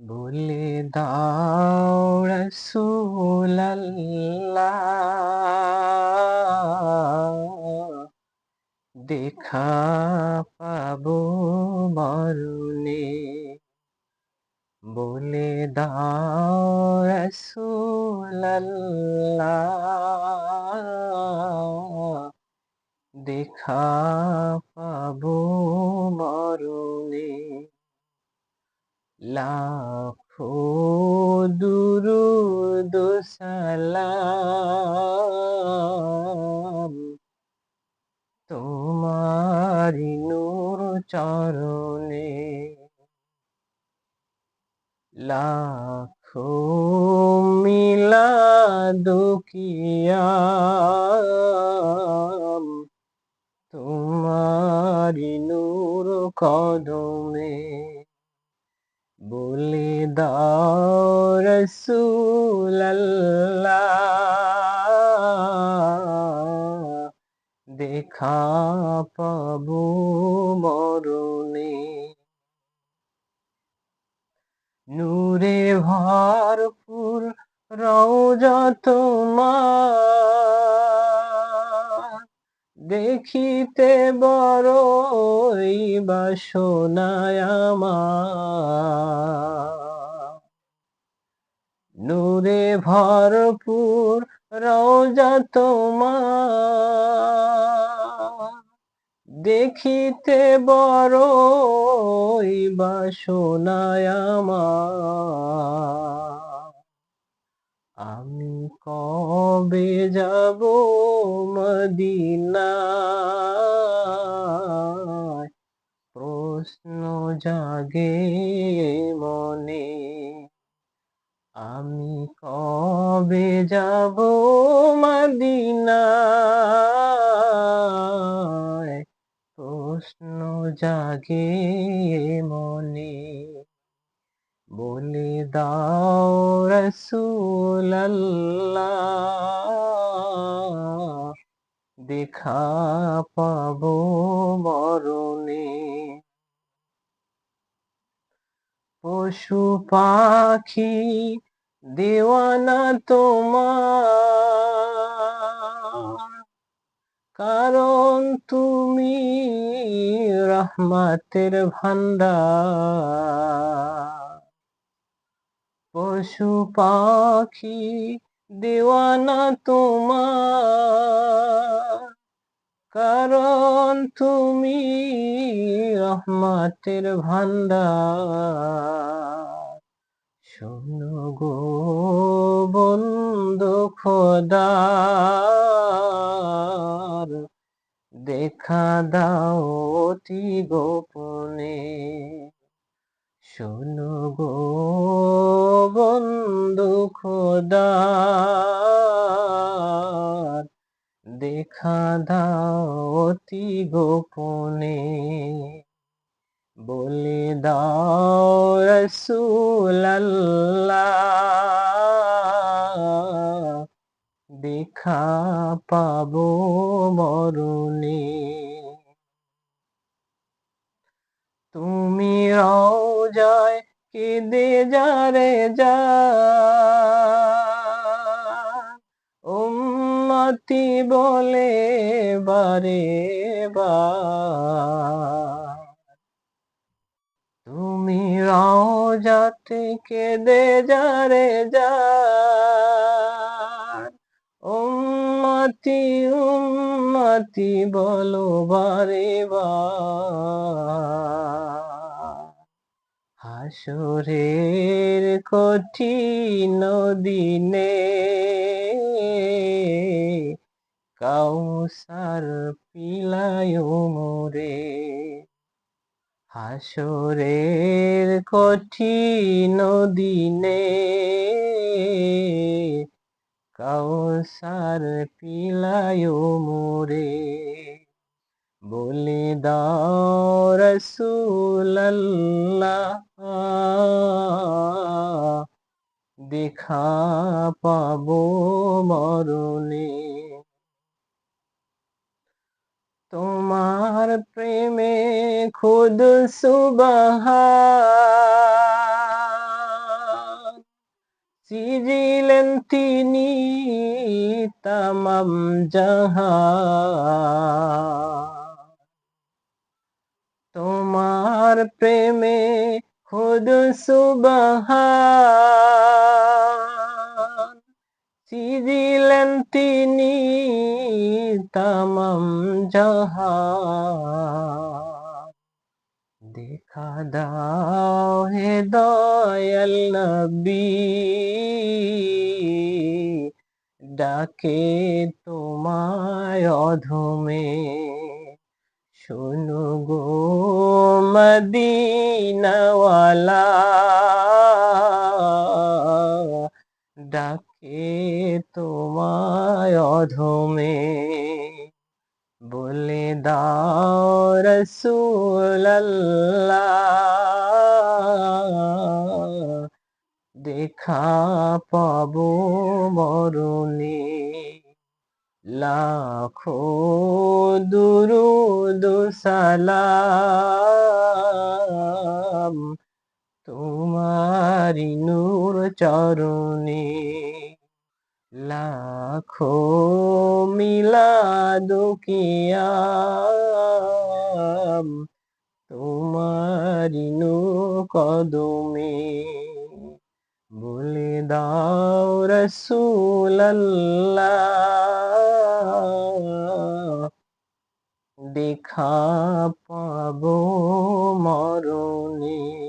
বলে দাও রাসূলাল্লাহ। দেখা পাবো মরণে। বলে দাও রাসূলাল্লাহ। দেখা পাবো লাখো দুরুদ সালাম তোমারি নূর চরণে লাখো মিলাদুকিয়াম তোমারি নূর কদমে বলে দাও রসুল্লাহ দেখা পাবো মরণে। নূরে ভরপুর রওজা তোমার দেখিতে বড়ই বাসনায় আমার। নূরে ভরপুর রওজা তোমার। দেখিতে বড়ই বাসনায় আমার। আমি কবে যাব মদিনায়? প্রশ্ন জাগে মনে আমি কবে যাব মদিনায়? প্রশ্ন জাগে রসুল্লাহ দেখা পাব মরণে। পশু পাখি দেওয়ানা তোমার। কারণ তুমি রহমতের ভান্ডার পশু পাখি, দেওয়ানা তোমার। কারণ তুমি রহমতের ভান্ডার। শোনো গো বন্ধু খোদার, দেখা দাও অতি গোপনে। শোনো গো বন্ধু খোদা। দেখা দাও অতি গোপনে। বলে দাও রসুল্লাহ দেখা পাবো মরণে। তুমি রওজায় কেঁদে যারে যা উম্মতি বলে বারে বা তুমি রওজাতে কেঁদে যারে যা উম্মতি উম্মতি বলো বার হাসরের কঠিন দিনে কাউসার পিলায় মোরে হাসরের কঠিন দিনে কাউসার পিলায় মোরে। বলে দাও রসুল্লাহ দেখা পাবো মরণে। তোমার প্রেমে খুদ সুবাহ সিজিলেন তিনি জাহান তোমার প্রেমে খুদ সুবহান সিজিলেন তিনি তামাম জাহান দেখা দাও হে ডাকে তোমায় অধমে। শোনো গো মদিনাওয়ালা ডাকে তোমায় অধমে। বলে দাও রসুল্লাহ দেখা পাব মরণে। লাখো দুরুদ সালাম তোমারি নূর চরণে। লাখো মিলাদুকিয়াম তোমারি নূর কদমে। দাও রসুল্লাহ দেখা পাবো মরণে।